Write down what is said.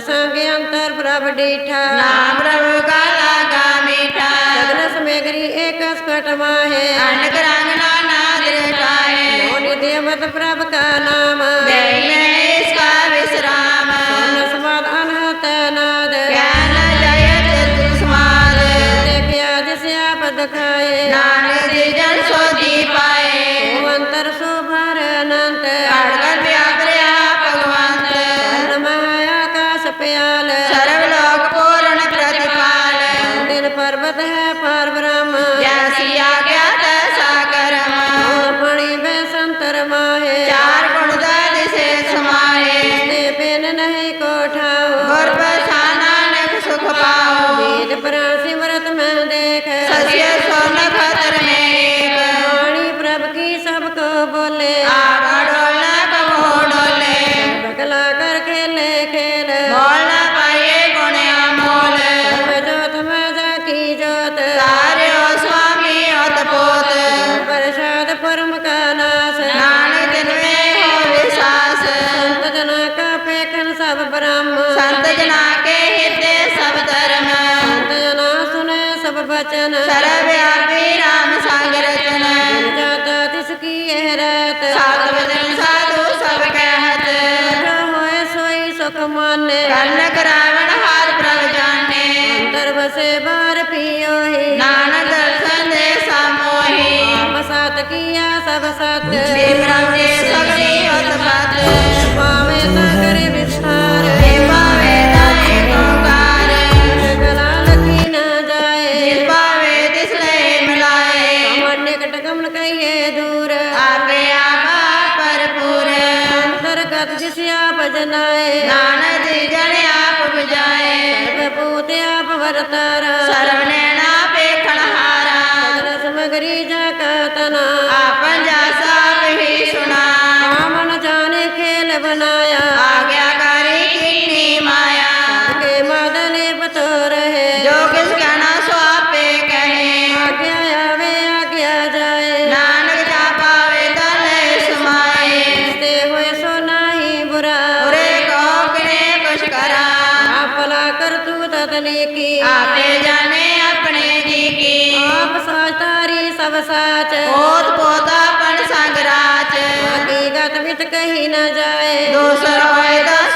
संगे अंतर प्रभ डीठा। नाम प्रभु का लागा मीठा सगन समेगरी एक स्फट माहे। अनक रंगना ना दिलकाए देवत प्रभ का नाम। दैले इसका विश्राम। नस्मद अनहत नाद। ज्ञान जय जसमाद देखिया जिसे आप दिखाए। नाम जन स्व বলে। আর ਮਾਨੇ ਕਰਨ ਕਰਾਵਣ ਹਾਰ ਪ੍ਰਭ ਜਾਣੇ। ਅੰਦਰ ਬਸੇ ਬਾਰ ਪੀਓਹੀ। ਨਾਨਕ ਦਰਸ਼ਨ ਦੇ ਸਾਮੋਹੀ। ਆਪ ਸਤ ਕੀਆ ਸਭ ਸਤ ਬਿਮਰਮ ਦੇ ਸਗਲੀ ਉਤਪਤ ਪਾਵੇ ਤਾਂ ਕਰੇ ਜਿਸ ਆਪ ਜਨਾਏ। ਨਾਨਕ ਜੀ ਜਨ ਆਪ 부ਜਾਏ ਸਰਬ ਭੂਤ ਆਪ ਵਰਤਾਰਾ। ਸਰਵ ਨੈਣਾ ਪੇਖਣ ਹਾਰਾ ਸਮਗਰੀ ਜਾ ਕਾ ਤਨਾ। सबने की। आपे जाने अपने जी की। आप साचारी सब साच। पोत पोता पण संगराच हकीकत बिट कहीं न जाए। दूसर होएगा तो